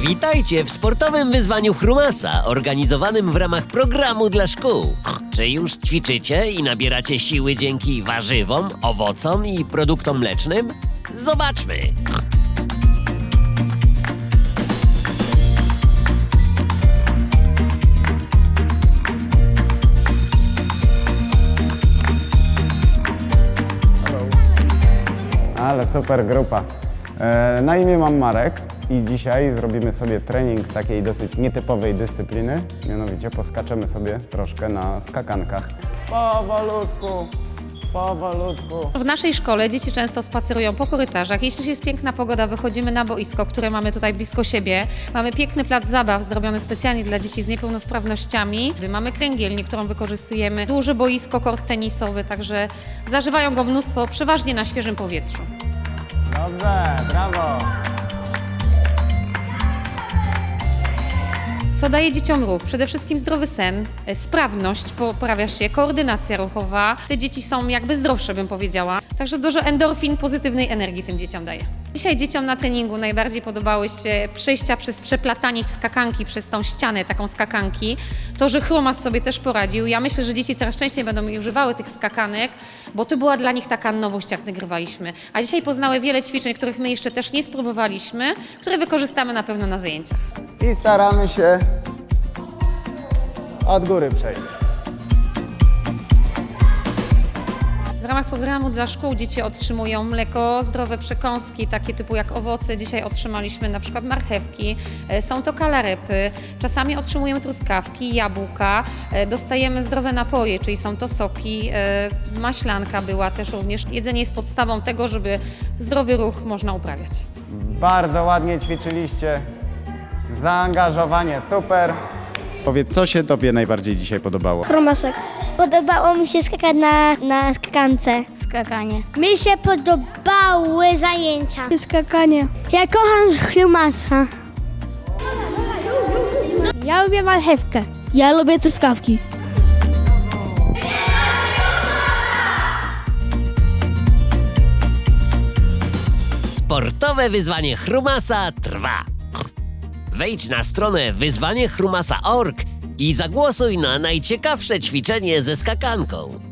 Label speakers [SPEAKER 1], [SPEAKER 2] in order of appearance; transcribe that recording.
[SPEAKER 1] Witajcie w sportowym wyzwaniu Chrumasa, organizowanym w ramach programu dla szkół. Czy już ćwiczycie i nabieracie siły dzięki warzywom, owocom i produktom mlecznym? Zobaczmy!
[SPEAKER 2] Ale super grupa. E, Na imię mam Marek i dzisiaj zrobimy sobie trening z takiej dosyć nietypowej dyscypliny. Mianowicie poskaczemy sobie troszkę na skakankach. Powolutku, powolutku.
[SPEAKER 3] W naszej szkole dzieci często spacerują po korytarzach. Jeśli jest piękna pogoda, wychodzimy na boisko, które mamy tutaj blisko siebie. Mamy piękny plac zabaw zrobiony specjalnie dla dzieci z niepełnosprawnościami. Mamy kręgielnię, którą wykorzystujemy. Duże boisko, kort tenisowy, także zażywają go mnóstwo, przeważnie na świeżym powietrzu.
[SPEAKER 2] Dobrze, brawo.
[SPEAKER 3] Co daje dzieciom ruch? Przede wszystkim zdrowy sen, e, sprawność poprawia się, koordynacja ruchowa. Te dzieci są jakby zdrowsze, bym powiedziała. Także dużo endorfin, pozytywnej energii tym dzieciom daje. Dzisiaj dzieciom na treningu najbardziej podobały się przejścia przez przeplatanie skakanki przez tą ścianę, taką skakanki. To, że Chromas sobie też poradził. Ja myślę, że dzieci coraz częściej będą używały tych skakanek, bo to była dla nich taka nowość, jak nagrywaliśmy. A dzisiaj poznały wiele ćwiczeń, których my jeszcze też nie spróbowaliśmy, które wykorzystamy na pewno na zajęciach.
[SPEAKER 2] I staramy się od góry przejść.
[SPEAKER 3] Ramach programu dla szkół dzieci otrzymują mleko, zdrowe przekąski, takie typu jak owoce. Dzisiaj otrzymaliśmy na przykład marchewki, e, są to kalarepy. Czasami otrzymujemy truskawki, jabłka. E, Dostajemy zdrowe napoje, czyli są to soki, e, maślanka była też również. Jedzenie jest podstawą tego, żeby zdrowy ruch można uprawiać.
[SPEAKER 2] Bardzo ładnie ćwiczyliście. Zaangażowanie super. Powiedz, co się Tobie najbardziej dzisiaj podobało?
[SPEAKER 4] Chromaszek. Podobało mi się skakać na, na skakance. Skakanie. Mi się podobały zajęcia. Skakanie. Ja kocham chrumasa. Ja lubię marchewkę. Ja lubię truskawki.
[SPEAKER 1] Sportowe wyzwanie Chrumasa trwa. Wejdź na stronę wyzwaniechrumasa.org i zagłosuj na najciekawsze ćwiczenie ze skakanką.